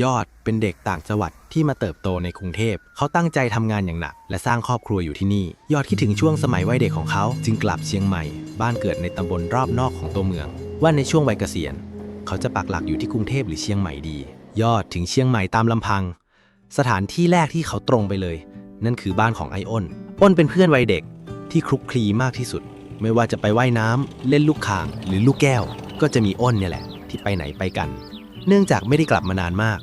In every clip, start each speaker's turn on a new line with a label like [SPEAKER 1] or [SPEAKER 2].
[SPEAKER 1] ยอดเป็นเด็กต่างจังหวัดที่มาเติบโตในกรุงเทพ เขาตั้งใจทำงานอย่างหนัก และสร้างครอบครัวอยู่ที่นี่ ยอดคิดถึงช่วงสมัยวัยเด็กของเขาจึงกลับเชียงใหม่ บ้านเกิดในตำบลรอบนอกของตัวเมือง ว่าในช่วงวัยเกษียณ เขาจะปักหลักอยู่ที่กรุงเทพหรือเชียงใหม่ดี ยอดถึงเชียงใหม่ตามลำพัง สถานที่แรกที่เขาตรงไปเลย นั่นคือบ้านของไออ้นอ้นเป็นเพื่อนวัยเด็กที่คลุกคลีมากที่สุด ไม่ว่าจะไปว่ายน้ำเล่นลูกคางหรือลูกแก้ว ก็จะมีอ้นเนี่ยแหละ ที่ไปไหนไปกัน เนื่องจากไม่ได้กลับมานานมาก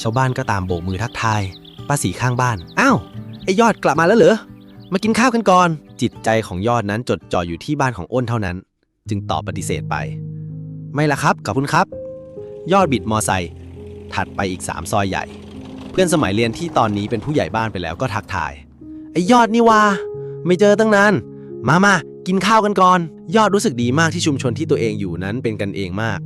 [SPEAKER 1] ชาวบ้านก็ตามโบกมือทักทาย ป้าสีข้างบ้าน อ้าว ไอยอดกลับมาแล้วเหรอ มากินข้าวกันก่อน จิตใจของยอดนั้นจดจ่ออยู่ที่บ้านของอ้นเท่านั้น จึงตอบปฏิเสธไป ไม่ละครับขอบคุณครับ ยอดบิดมอไซค์ถัดไปอีก3ซอยใหญ่ เพื่อนสมัยเรียนที่ตอนนี้เป็นผู้ใหญ่บ้านไปแล้วก็ทักทาย ไอยอดนี่วาไม่เจอตั้งนาน มามากินข้าวกันก่อน ยอดรู้สึกดีมากที่ชุมชนที่ตัวเองอยู่นั้นเป็นกันเองมาก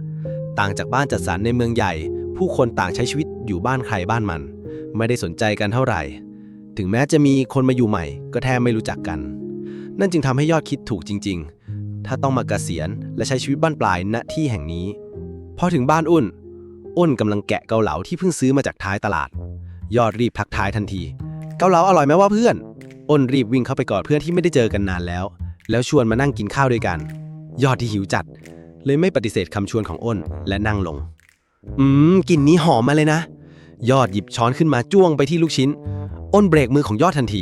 [SPEAKER 1] ต่างจากบ้านจัดสรรในเมืองใหญ่ ผู้คนต่างใช้ชีวิตอยู่บ้านใครบ้านมัน ไม่ได้สนใจกันเท่าไหร่ ถึงแม้จะมีคนมาอยู่ใหม่ ก็แทบไม่รู้จักกัน นั่นจึงทำให้ยอดคิดถูกจริง ๆ ถ้าต้องมาเกษียณและใช้ชีวิตบ้านปลายณที่แห่งนี้พอถึงบ้านอ้นอ้นกำลังแกะเกาเหลาที่เพิ่งซื้อมาจากท้ายตลาด ยอดรีบทักทายทันที เกาเหลาอร่อยไหมว่าเพื่อน อ้นรีบวิ่งเข้าไปกอดเพื่อนที่ไม่ได้เจอกันนานแล้ว แล้วชวนมานั่งกินข้าวด้วยกัน ยอดที่หิวจัด เลยไม่ปฏิเสธคำชวนของอ้นและนั่งลง อืมกลิ่นนี้หอมมาเลยนะ ยอดหยิบช้อนขึ้นมาจ้วงไปที่ลูกชิ้น อ้นเบรกมือของยอดทันที